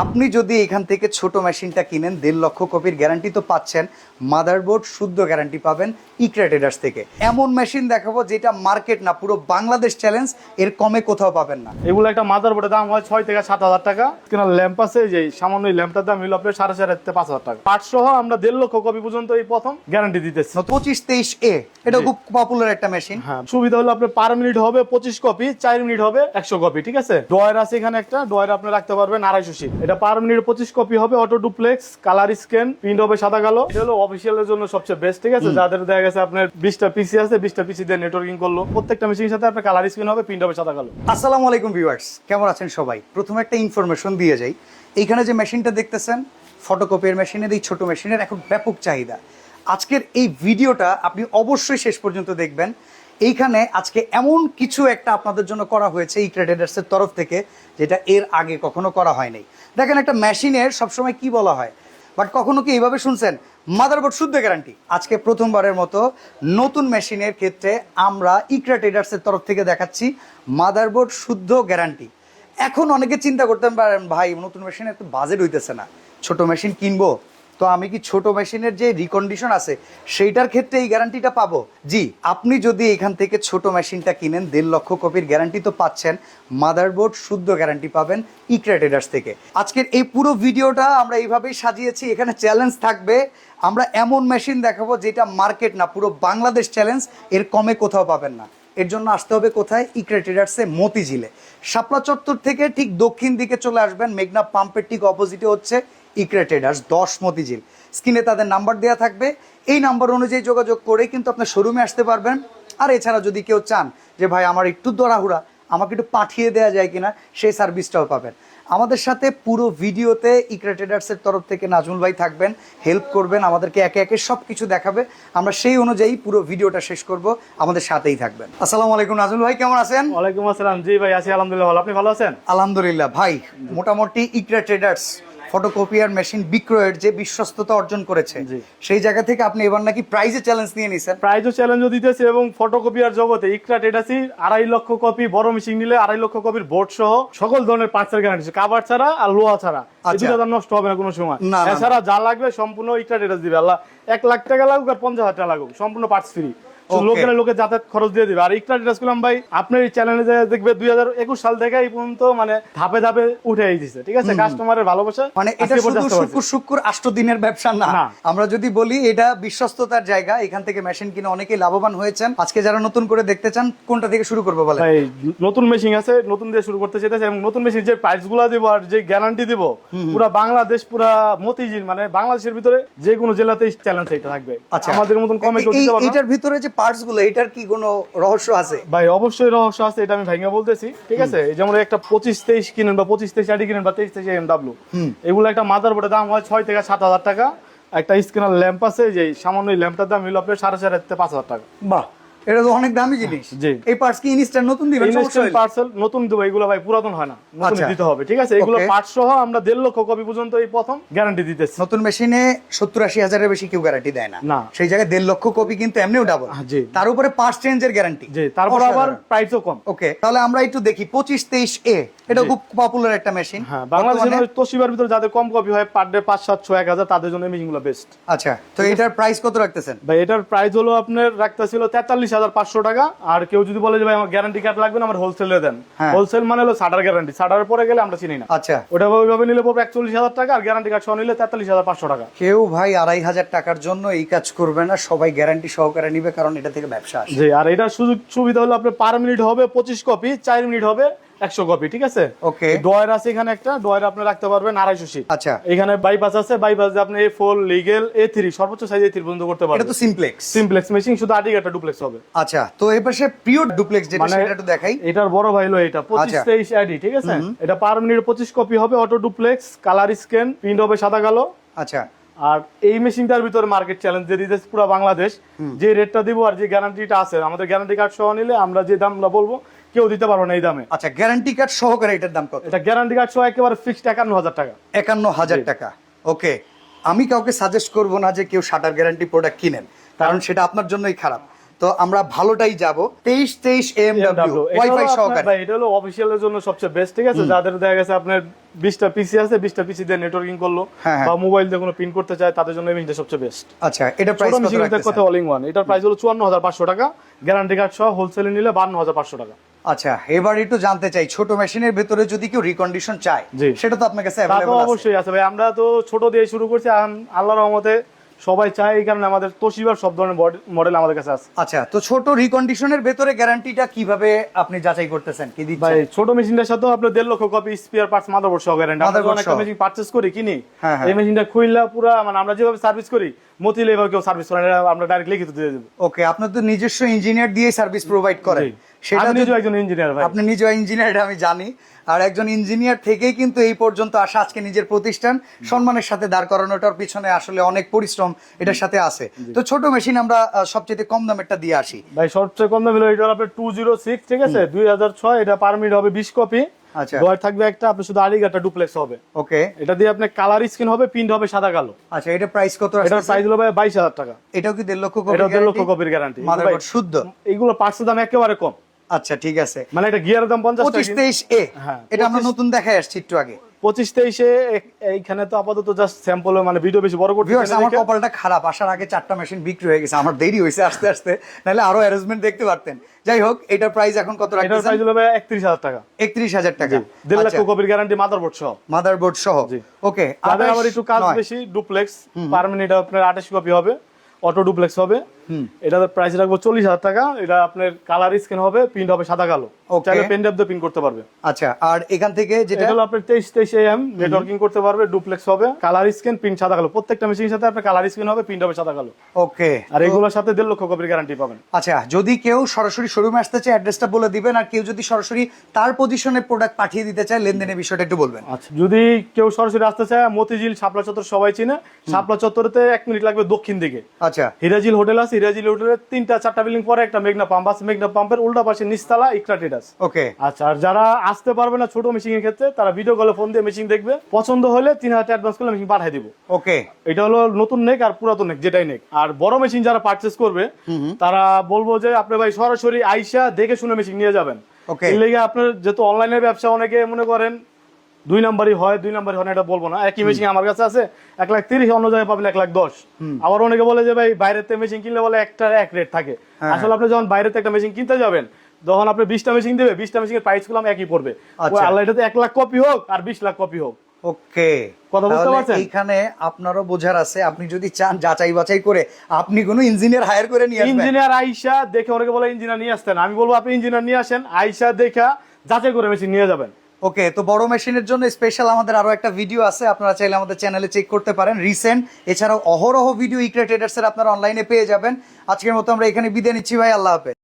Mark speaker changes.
Speaker 1: আপনি যদি এখান থেকে ছোট মেশিনটা কিনেন দেড় লক্ষ কপির গ্যারান্টি তো পাচ্ছেন। মাদারবোর্ড শুদ্ধ গ্যারান্টি পাবেন ইকরা ট্রেডার্স থেকে। এমন মেশিন দেখাবো যেটা মার্কেট না পুরো বাংলাদেশ চ্যালেঞ্জ এর কমে কোথাও পাবেন না।
Speaker 2: এগুলো একটা মাদারবোর্ডের দাম হয় ছয় থেকে সাত হাজার টাকা। কেনার ল্যাম্প আছে যে সামান্য ল্যাম্পটার দাম হলো আপনার সাড়ে চার থেকে পাঁচ হাজার টাকা। পাঁচ সহ আমরা দেড় লক্ষ কপি পর্যন্ত এই প্রথম গ্যারান্টি দিতেছি।
Speaker 1: পঁচিশ তেইশ এ এটা খুব পপুলার একটা মেশিন
Speaker 2: হ্যাঁ সুবিধা হলো আপনার পার মিনিট হবে পঁচিশ কপি চার মিনিট হবে একশো কপি ঠিক আছে? ডয়ার আছে এখানে একটা ডয়ার আপনি রাখতে পারবেন আড়াইশো সিট। এটা পার মিনিট পঁচিশ কপি হবে auto duplex colour scan print হবে সাদা কালো। এটা হলো অফিসিয়ালের জন্য সবচেয়ে বেস্ট ঠিক আছে? যাদের দেখা গেছে আপনার বিশটা পিসি আছে বিশটা পিসি দিয়ে নেটওয়ার্কিং করল। প্রত্যেকটা মেশিনের সাথে আপনার কালার স্ক্যান হবে প্রিন্ট হবে সাদা কালো।
Speaker 1: আসসালামু আলাইকুম ভিউয়ার্স কেমন আছেন সবাই? প্রথমে একটা ইনফরমেশন দিয়ে যাই। এইখানে যে মেশিনটা দেখতেছেন ফটোকপির মেশিনের এই ছোট মেশিনের এখন ব্যাপক চাহিদা। আজকের এই ভিডিওটা আপনি অবশ্যই শেষ পর্যন্ত দেখবেন। এইখানে আজকে এমন কিছু একটা আপনাদের জন্য করা হয়েছে ক্রেডিটার্সের তরফ থেকে, যেটা এর আগে কখনো করা হয়নি। দেখেন একটা মেশিনের সবসময় কি বলা হয়? বাট কখনো কি এইভাবে শুনছেন? মাদারবোর্ড শুদ্ধ গ্যারান্টি আজকে প্রথমবারের মতো নতুন মেশিনের ক্ষেত্রে আমরা ইকরা তরফ থেকে দেখাচ্ছি মাদারবোর্ড শুদ্ধ গ্যারান্টি এখন অনেকে চিন্তা করতে পারেন, ভাই, নতুন মেশিনের তো বাজেট হইতেছে না। ছোট মেশিন কিনবো? তো আমি কি ছোট মেশিনের যে রিকন্ডিশন আছে, সেইটার ক্ষেত্রে এই গ্যারান্টিটা পাবো? জি, আপনি যদি এখান থেকে ছোট মেশিনটা কিনেন, দেড় লক্ষ কপির গ্যারান্টি তো পাচ্ছেন। মাদারবোর্ড শুদ্ধ গ্যারান্টি পাবেন ইকরা ট্রেডার্স থেকে। আজকের এই পুরো ভিডিওটা আমরা এইভাবেই সাজিয়েছি, এখানে চ্যালেঞ্জ থাকবে। আমরা এমন মেশিন দেখাবো যেটা মার্কেট না, পুরো বাংলাদেশ চ্যালেঞ্জ এর কমে কোথাও পাবেন না। এর জন্য আসতে হবে কোথায়? ইকরা ট্রেডার্সে মতিঝিলে। শাপলা চত্বর থেকে ঠিক দক্ষিণ দিকে চলে আসবেন, মেঘনা পাম্পের ঠিক অপোজিটে হচ্ছে ইকরা ট্রেডার্স দশ মতিঝিল। স্ক্রিনে তাদের নাম্বার দেওয়া থাকবে। এই নাম্বার অনুযায়ী যোগাযোগ করে কিন্তু আপনার শোরুমে আসতে পারবেন। আর এছাড়া যদি কেউ চান যে ভাই আমার একটু দরাহুড়া আমাকে একটু পাঠিয়ে দেওয়া যায় কিনা? সেই সার্ভিসটাও পাবেন। আমাদের সাথে পুরো ভিডিওতে ইকরা ট্রেডার্সের তরফ থেকে নাজমুল ভাই থাকবেন। হেল্প করবেন আমাদেরকে একে একে সব কিছু দেখাবে। আমরা সেই অনুযায়ী পুরো ভিডিওটা শেষ করব। আমাদের সাথেই থাকবেন। আসসালামু আলাইকুম নাজমুল ভাই কেমন আছেন?
Speaker 2: ওয়ালাইকুম আসসালাম। জি ভাই আছি আলহামদুলিল্লাহ ভালো আপনি ভালো আছেন?
Speaker 1: আলহামদুলিল্লাহ ভাই মোটামুটি ইকরা ট্রেডার্স ফটোকপিয়ার মেশিন বিক্রয়ের যে বিশ্বস্ততা অর্জন করেছে সেই জায়গা থেকে আপনি এবার নাকি প্রাইজে চ্যালেঞ্জ নিয়ে নিছেন।
Speaker 2: প্রাইজও চ্যালেঞ্জও দিতেছে এবং ফটোকপিয়ার জগতে ইকরা টেটাসি আড়াই লক্ষ কপি বড় মেশিন নিলে আড়াই লক্ষ কপির বোর্ড সহ সকল ধরনের পার্টসের গ্যারান্টি কাভার ছাড়া আর লোহা ছাড়া।
Speaker 1: আচ্ছা।
Speaker 2: নষ্ট হবে না কোনো সময়।
Speaker 1: না, না, না।
Speaker 2: এছাড়া যা লাগবে সম্পূর্ণ ইকরা টেটাস দিবে। আল্লাহ এক লাখ টাকা লাগুক আর পঞ্চাশ হাজার টাকা লাগুক। সম্পূর্ণ পার্টস ফ্রি. লোকের লোকে যাতায়াত খরচ দিয়ে দিবে। আর ইকরা টেটাস গুলাম ভাই আপনার এই চ্যানেলে দেখবে দুই হাজার একুশ সাল থেকে এই পর্যন্ত মানে ধাপে ধাপে উঠে দিচ্ছে ঠিক আছে? কাস্টমারের ভালোবাসা
Speaker 1: মানে এটা শুধু শুক্র শুক্র আষ্ট দিনের ব্যবসা না। আমরা যদি বলি এটা বিশ্বস্ততার জায়গা এখান থেকে মেশিন কিনে অনেকেই লাভবান হয়েছেন। আজকে যারা নতুন করে দেখতে চান কোনটা থেকে শুরু করব বলে
Speaker 2: নতুন মেশিন আছে নতুন দিয়ে শুরু করতে চাইতেছে এবং নতুন মেশিন যে প্রাইসগুলা দিব আর যে গ্যারান্টি দিব পুরা বাংলাদেশ পুরা মতিঝিল মানে বাংলাদেশের ভিতরে যে কোনো জেলাতেই চ্যালেঞ্জ এটা থাকবে।
Speaker 1: আচ্ছা।
Speaker 2: আমাদের মতন কমে
Speaker 1: এইটার ভিতরে যে পার্টসগুলো এটার কি কোনো রহস্য আছে?
Speaker 2: ভাই অবশ্যই রহস্য আছে এটা আমি ভাইঙ্গা বলতেছি ঠিক আছে? যেমন একটা পঁচিশ তেইশ কিনেন বা পঁচিশ তেইশ আইডি কিনেন বা তেইশ তেইশ এম ডাব্লু এগুলো একটা মাদার বোর্ডের দাম হয় ছয় থেকে সাত হাজার টাকা। একটা স্ক্রিনার ল্যাম্প আছে যে সামান্য ল্যাম্পটার দাম হলো আপনার সাড়ে চার থেকে পাঁচ হাজার টাকা।
Speaker 1: বাহ। এটা তো অনেক দামি জিনিস।
Speaker 2: জি।
Speaker 1: এই পার্টস কি ইনস্ট্যান্ট নতুন দিবেন? ইনস্ট্যান্ট
Speaker 2: পার্সেল নতুন দেবো এগুলো ভাই পুরাতন হয় না। নতুন
Speaker 1: আচ্ছা।
Speaker 2: দিতে হবে ঠিক আছে? এগুলো. পার্ট সহ আমরা দেড় লক্ষ কপি পর্যন্ত এই প্রথম গ্যারান্টি দিতেছি।
Speaker 1: নতুন মেশিনে সত্তর আশি হাজারের বেশি কেউ গ্যারান্টি দেয় না।
Speaker 2: না।
Speaker 1: সেই জায়গায় দেড় লক্ষ কপি কিন্তু এমনিও ডাবল
Speaker 2: হ্যাঁ, জি।
Speaker 1: তার উপরে পার্টস চেঞ্জের গ্যারান্টি
Speaker 2: জি তারপর আবার প্রাইসও কম।
Speaker 1: ওকে তাহলে আমরা একটু দেখি পঁচিশ তেইশ এ এটা খুব পপুলার একটা মেশিন
Speaker 2: হ্যাঁ বাংলাদেশের তোশিবার ভিতরে যাদের কম কপি হয় পার ডে পাঁচ সাতশো এক হাজার তাদের জন্য মেশিনগুলো বেস্ট
Speaker 1: আচ্ছা তো এটার প্রাইস কত রাখতেছেন?
Speaker 2: ভাই এটার প্রাইস হলো আপনার রাখতে ছিল তেতাল্লিশ হাজার পাঁচশো টাকা আর কেউ যদি বলে যে ভাই আমার গ্যারান্টি কার্ড লাগবে না আমার হোলসেলে দেন।
Speaker 1: হ্যাঁ।
Speaker 2: হোলসেল মানে হলো সাটার গ্যারান্টি সাটার পরে গেলে আমরা চিনি না।
Speaker 1: আচ্ছা।
Speaker 2: ওটা ওইভাবে নিলে পড়বে একচল্লিশ হাজার টাকা আর গ্যারান্টি কার্ড সহ নিলে তেতাল্লিশ হাজার পাঁচশো টাকা।
Speaker 1: কেউ ভাই আড়াই হাজার টাকার জন্য এই কাজ করবে না সবাই গ্যারান্টি সহকারে নিবে কারণ এটা থেকে ব্যবসা
Speaker 2: জি আর এটার সুযোগ সুবিধা হলো আপনার পার মিনিট হবে পঁচিশ কপি চার মিনিট হবে একশো কপি ঠিক আছে?
Speaker 1: ওকে।
Speaker 2: ডয়ার আছে এখানে একটা ডয়ার আপনি রাখতে পারবেন
Speaker 1: আচ্ছা।
Speaker 2: এখানে বাইপাস আছে বাইপাস আপনি সর্বোচ্চ সাইজ পর্যন্ত করতে
Speaker 1: এটা
Speaker 2: পারবেন
Speaker 1: তো সিমপ্লেক্স
Speaker 2: সিমপ্লেক্স মেশিন শুধু আটি একটা ডুপ্লেক্স হবে।
Speaker 1: আচ্ছা তো পাশে পিওর ডুপ্লেক্স যেটা
Speaker 2: মানে
Speaker 1: সেটা একটু দেখাই।
Speaker 2: এটার বড় ভাই হলো এটা পঁচিশ
Speaker 1: আচ্ছা।
Speaker 2: ঠিক আছে? এটা পার মিনিট পঁচিশ কপি হবে auto duplex colour scan print হবে সাদা কালো।
Speaker 1: আচ্ছা।
Speaker 2: আর এই মেশিনটার ভিতরে মার্কেট চ্যালেঞ্জ যে দিতেছে পুরো বাংলাদেশ। যে রেটটা দিব আর যে গ্যারান্টিটা আছে আমাদের গ্যারান্টি কার্ড সহ নিলে আমরা যে দামটা বলব কেউ দিতে পারব না এই দামে।
Speaker 1: আচ্ছা গ্যারান্টি কার্ড সহকারে এটার দাম কত?
Speaker 2: এটা গ্যারান্টি কার্ড সহ একেবারে ফিক্সড একান্ন হাজার টাকা।
Speaker 1: একান্ন হাজার টাকা। ওকে আমি কাউকে সাজেস্ট করব না যে কেউ শাটার গ্যারান্টি প্রোডাক্ট কিনেন কারণ সেটা আপনার জন্যই খারাপ। তো আমরা ভালোটাই যাব। তেইশ তেইশ এম ডাব্লিউ
Speaker 2: এটা হলো
Speaker 1: ওয়াইফাই সহকারে।
Speaker 2: এটা হলো অফিসিয়ালের জন্য সবচেয়ে বেস্ট ঠিক আছে? যাদের দেখা গেছে আপনার বিশটা পিসি আছে বিশটা পিসি দিয়ে নেটওয়ার্কিং করল
Speaker 1: হ্যাঁ, হ্যাঁ।
Speaker 2: বা মোবাইল দিয়ে কোনো প্রিন্ট করতে চায় তাদের জন্য মেশিনটা সবচেয়ে বেস্ট
Speaker 1: আচ্ছা এটা প্রাইস কত রাখতেছেন?
Speaker 2: কথা অল ইন ওয়ান এটার প্রাইস হলো চুয়ান্ন হাজার পাঁচশো টাকা। গ্যারান্টি কার্ড সহ হোলসেলে নিলে বান্ন হাজার পাঁচশো টাকা।
Speaker 1: আচ্ছা এবার একটু জানতে চাই ছোট মেশিনের ভেতরে যদি কেউ রিকন্ডিশন চায় সেটা তো আপনার কাছে আছে।
Speaker 2: অবশ্যই আছে ভাই। আমরা তো ছোট দিয়ে শুরু করছি আল্লাহর রহমতে সবাই চায় এই কারণে আমাদের তোশিবার সব ধরনের মডেল আমাদের কাছে আছে।
Speaker 1: আচ্ছা তো ছোট রিকন্ডিশনের ভেতরে গ্যারান্টিটা কীভাবে আপনি যাচাই করতেছেন? কি
Speaker 2: ভাই
Speaker 1: দিচ্ছেন
Speaker 2: ছোট মেশিনটার সাথেও আপনার দেড় লক্ষ কপি স্পিয়ার পার্টস মাদারবোর্ড সহ গ্যারান্টি আমরা
Speaker 1: সহ।
Speaker 2: মেশিন পারচেজ করি কিনি।
Speaker 1: হ্যাঁ, হ্যাঁ।
Speaker 2: এই মেশিনটা খুললা পুরা মানে আমরা যেভাবে সার্ভিস করি মতিলে এভাবে কেউ সার্ভিস করে আমরা ডাইরেক্ট লিখিত দিয়ে দেবো।
Speaker 1: ওকে আপনার তো নিজস্ব ইঞ্জিনিয়ার দিয়ে সার্ভিস প্রোভাইড করেন। সেটা
Speaker 2: নিজেও একজন ইঞ্জিনিয়ার ভাই।
Speaker 1: আপনি নিজেও ইঞ্জিনিয়ার আমি জানি। আর একজন ইঞ্জিনিয়ার থেকেই কিন্তু এই পর্যন্ত আসা আজকে নিজের প্রতিষ্ঠান। সম্মানের সাথে দাঁড় করানোটার পিছনে আসলে অনেক পরিশ্রম এটার সাথে আছে। তো ছোট মেশিন আমরা সবচেয়ে কম দামেরটা দিয়ে আসি।
Speaker 2: ভাই সবচেয়ে কম দাম হলো এটা আপনার টু জিরো সিক্স ঠিক আছে? দুই হাজার ছয় এটা পার মিনিট হবে বিশ কপি
Speaker 1: আচ্ছা।
Speaker 2: থাকবে একটা আপনি শুধু একটা ডুপ্লেক্স হবে।
Speaker 1: ওকে।
Speaker 2: এটা দিয়ে আপনার কালার স্কিন হবে প্রিন্ট হবে সাদা কালো।
Speaker 1: আচ্ছা এটা প্রাইস কত
Speaker 2: এটার
Speaker 1: আসছে
Speaker 2: প্রাইস হলো ভাই বাইশ হাজার টাকা।
Speaker 1: এটাও কি দেড় লক্ষ
Speaker 2: এটা দেড় লক্ষ কপির গ্যারান্টি
Speaker 1: শুদ্ধ?
Speaker 2: এইগুলো পার্টসের দাম একেবারে কম।
Speaker 1: আচ্ছা ঠিক আছে।
Speaker 2: মানে এটা গিয়ারের দাম পঞ্চাশ
Speaker 1: পঁচিশ
Speaker 2: টাকা
Speaker 1: তেইশ এ
Speaker 2: হ্যাঁ,
Speaker 1: এটা আমরা নতুন দেখাই আসছি একটু আগে।
Speaker 2: পঁচিশ তেইশে এইখানে তো আপাতত জাস্ট স্যাম্পল মানে ভিডিও বেশি বড় করতে
Speaker 1: আমার কপালটা খারাপ। আসার আগে চারটা মেশিন বিক্রি হয়ে গেছে। আমার দেরি হয়েছে আস্তে আস্তে। নাহলে আরও অ্যারেঞ্জমেন্ট দেখতে পারতেন। যাই হোক এটার প্রাইস এখন কত
Speaker 2: এটার প্রাইস হলো ভাই একত্রিশ হাজার টাকা।
Speaker 1: একত্রিশ হাজার টাকা।
Speaker 2: দেড়
Speaker 1: আচ্ছা,
Speaker 2: লক্ষ কপির গ্যারান্টি মাদারবোর্ড সহ।
Speaker 1: মাদারবোর্ড সহ। ওকে
Speaker 2: তাদের আবার একটু কাজ বেশি ডুপ্লেক্স পার মিনিট আপনার আঠাশ কপি হবে। অটো ডুপ্লেক্স হবে। এটার প্রাইস রাখব চল্লিশ হাজার টাকা। এটা আপনার কালার স্ক্যান হবে প্রিন্ট হবে সাদা কালো। চাইলে পেন ড্রাইভ দিয়ে প্রিন্ট করতে পারবে।
Speaker 1: আচ্ছা আর এখান থেকে যেটা
Speaker 2: হলো আপনার তেইশ তেইশ এম নেটওয়ার্কিং করতে পারবে ডুপ্লেক্স হবে। কালার স্ক্যান প্রিন্ট সাদা কালো। প্রত্যেকটা মেশিনের সাথে আপনার কালার স্ক্যান হবে প্রিন্ট হবে সাদা কালো।
Speaker 1: ওকে
Speaker 2: আর এগুলোর সাথে দেড় লক্ষ কপির গ্যারান্টি পাবেন।
Speaker 1: আচ্ছা যদি কেউ সরাসরি শোরুমে আসতে চায় অ্যাড্রেসটা বলে দিবেন আর কেউ যদি সরাসরি তার পজিশনে প্রোডাক্ট পাঠিয়ে দিতে চায় লেনদেনের বিষয়টা একটু বলবেন।
Speaker 2: আচ্ছা যদি কেউ সরাসরি আসতে চায় মতিঝিল শাপলা চত্বর সবাই চিনে। শাপলা চত্বরতে এক মিনিট লাগবে দক্ষিণ দিকে।
Speaker 1: আচ্ছা।
Speaker 2: হিরাজিল হোটেল আছে হিরাজিল হোটেলের তিনটা চারটা বিল্ডিং পরে একটা মেঘনা পাম্প আছে। মেঘনা পাম্পের উল্টা পাশে নিচতলা ইকরা ট্রেডার্স
Speaker 1: ওকে
Speaker 2: আচ্ছা আর যারা আসতে পারবে না ছোট মেশিন এর ক্ষেত্রে তারা ভিডিও কলে ফোন দিয়ে মেশিন দেখবে। পছন্দ হলে তিন হাজার অ্যাডভান্স করলে মেশিন পাঠিয়ে দিব।
Speaker 1: ওকে
Speaker 2: এটা হলো নতুন নেক আর পুরাতন নেক যেটাই নেক আর বড় মেশিন যারা পারচেস করবে তারা বলব যে আপনি ভাই সরাসরি আইসা দেখে শুনে মেশিন নিয়ে যাবেন।
Speaker 1: Okay.
Speaker 2: এর লেগে আপনার যেহেতু অনলাইনের ব্যবসা অনেকে মনে করেন দুই নাম্বারই হয় দুই নাম্বারই হয় এটা বলব না। একই মেশিন আমার কাছে আছে এক লাখ তিরিশ অন্য জায়গায় পাবেন এক লাখ দশ। আবার অনেকে বলে যে ভাই বাইরের থেকে মেশিন কিনলে বলে একটা এক রেট থাকে।
Speaker 1: হ্যাঁ।
Speaker 2: আসলে আপনি যখন বাইরে একটা মেশিন কিনতে যাবেন তখন আপনি বিশটা মেশিন দেবে বিশটা মেশিনের প্রাইসগুলো একই পড়বে।
Speaker 1: আচ্ছা।
Speaker 2: আল্লাহ এটাতে এক লাখ কপি হোক আর বিশ লাখ কপি হোক।
Speaker 1: ওকে।
Speaker 2: কথা বুঝতে পারছেন?
Speaker 1: এইখানে আপনারও বোঝার আছে আপনি যদি চান যাচাই বাছাই করে আপনি কোনো ইঞ্জিনিয়ার হায়ার করে নিয়ে আসবেন।
Speaker 2: ইঞ্জিনিয়ার আইসা দেখে অনেকে বলে ইঞ্জিনিয়ার নিয়ে আসতেন। আমি বলব আপনি ইঞ্জিনিয়ার নিয়ে আসেন আইসা দেখা যাচাই করে মেশিন নিয়ে যাবেন।
Speaker 1: ওকে তো বড় মেশিনের জন্য স্পেশাল আমাদের আরও একটা ভিডিও আছে, আপনারা চাইলে আমাদের চ্যানেলে চেক করতে পারেন রিসেন্ট এছাড়াও অহরহ ভিডিও ইক্রেটেডার্স এর আপনারা অনলাইনে পেয়ে যাবেন। আজকের মতো আমরা এখানে বিদায় নিচ্ছি ভাই, আল্লাহ হাফেজ।